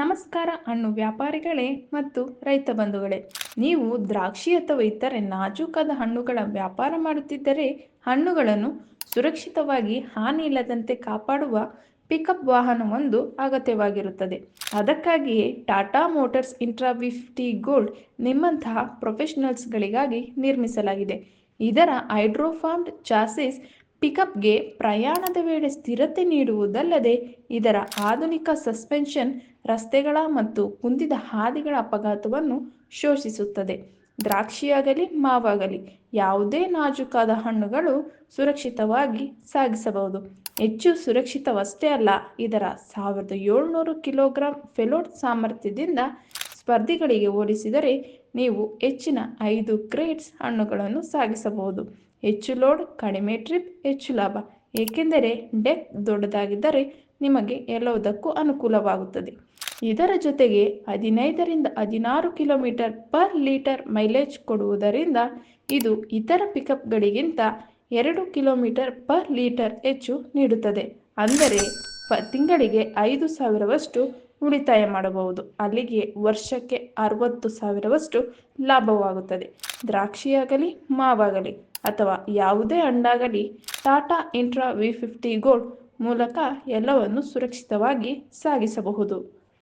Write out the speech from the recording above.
ನಮಸ್ಕಾರ ಹಣ್ಣು ವ್ಯಾಪಾರಿಗಳೇ ಮತ್ತು ರೈತ ಬಂಧುಗಳೇ, ನೀವು ದ್ರಾಕ್ಷಿ ಅಥವಾ ಇತರೆ ನಾಜೂಕಾದ ಹಣ್ಣುಗಳ ವ್ಯಾಪಾರ ಮಾಡುತ್ತಿದ್ದರೆ ಹಣ್ಣುಗಳನ್ನು ಸುರಕ್ಷಿತವಾಗಿ ಹಾನಿ ಇಲ್ಲದಂತೆ ಕಾಪಾಡುವ ಪಿಕಪ್ ವಾಹನವೊಂದು ಅಗತ್ಯವಾಗಿರುತ್ತದೆ. ಅದಕ್ಕಾಗಿಯೇ Tata Motors Intra fifty gold ನಿಮ್ಮಂತಹ ಪ್ರೊಫೆಷನಲ್ಸ್ಗಳಿಗಾಗಿ ನಿರ್ಮಿಸಲಾಗಿದೆ. ಇದರ ಹೈಡ್ರೋಫಾರ್ಮ್ಡ್ ಚಾಸಿಸ್ ಪಿಕಪ್ಗೆ ಪ್ರಯಾಣದ ವೇಳೆ ಸ್ಥಿರತೆ ನೀಡುವುದಲ್ಲದೆ ಇದರ ಆಧುನಿಕ ಸಸ್ಪೆನ್ಷನ್, ರಸ್ತೆಗಳ ಮತ್ತು ಕುಂದಿದ ಹಾದಿಗಳ ಅಪಘಾತವನ್ನು ಶೋಷಿಸುತ್ತದೆ. ದ್ರಾಕ್ಷಿಯಾಗಲಿ, ಮಾವಾಗಲಿ, ಯಾವುದೇ ನಾಜೂಕಾದ ಹಣ್ಣುಗಳು ಸುರಕ್ಷಿತವಾಗಿ ಸಾಗಿಸಬಹುದು. ಹೆಚ್ಚು ಸುರಕ್ಷಿತವಷ್ಟೇ ಅಲ್ಲ, ಇದರ ಸಾವಿರದ ಏಳ್ನೂರು ಕಿಲೋಗ್ರಾಂ ಫೆಲೋಟ್ ಸಾಮರ್ಥ್ಯದಿಂದ ಸ್ಪರ್ಧಿಗಳಿಗೆ ಹೋಲಿಸಿದರೆ ನೀವು ಹೆಚ್ಚಿನ ಐದು ಕ್ರೇಟ್ಸ್ ಹಣ್ಣುಗಳನ್ನು ಸಾಗಿಸಬಹುದು. ಹೆಚ್ಚು ಲೋಡ್, ಕಡಿಮೆ ಟ್ರಿಪ್, ಹೆಚ್ಚು ಲಾಭ. ಏಕೆಂದರೆ ಡೆಕ್ ದೊಡ್ಡದಾಗಿದ್ದರೆ ನಿಮಗೆ ಎಲ್ಲವುದಕ್ಕೂ ಅನುಕೂಲವಾಗುತ್ತದೆ. ಇದರ ಜೊತೆಗೆ ಹದಿನೈದರಿಂದ ಹದಿನಾರು ಕಿಲೋಮೀಟರ್ ಪರ್ ಲೀಟರ್ ಮೈಲೇಜ್ ಕೊಡುವುದರಿಂದ ಇದು ಇತರ ಪಿಕಪ್ಗಳಿಗಿಂತ ಎರಡು ಕಿಲೋಮೀಟರ್ ಪರ್ ಲೀಟರ್ ಹೆಚ್ಚು ನೀಡುತ್ತದೆ. ಅಂದರೆ ಪ ತಿಂಗಳಿಗೆ ಐದು ಸಾವಿರವಷ್ಟು ಉಳಿತಾಯ ಮಾಡಬಹುದು. ಅಲ್ಲಿಗೆ ವರ್ಷಕ್ಕೆ ಅರವತ್ತು ಸಾವಿರವಷ್ಟು ಲಾಭವಾಗುತ್ತದೆ. ದ್ರಾಕ್ಷಿಯಾಗಲಿ, ಮಾವಾಗಲಿ ಅಥವಾ ಯಾವುದೇ ಹಣ್ಣಾಗಲಿ Tata Intra V fifty gold ಮೂಲಕ ಎಲ್ಲವನ್ನು ಸುರಕ್ಷಿತವಾಗಿ ಸಾಗಿಸಬಹುದು.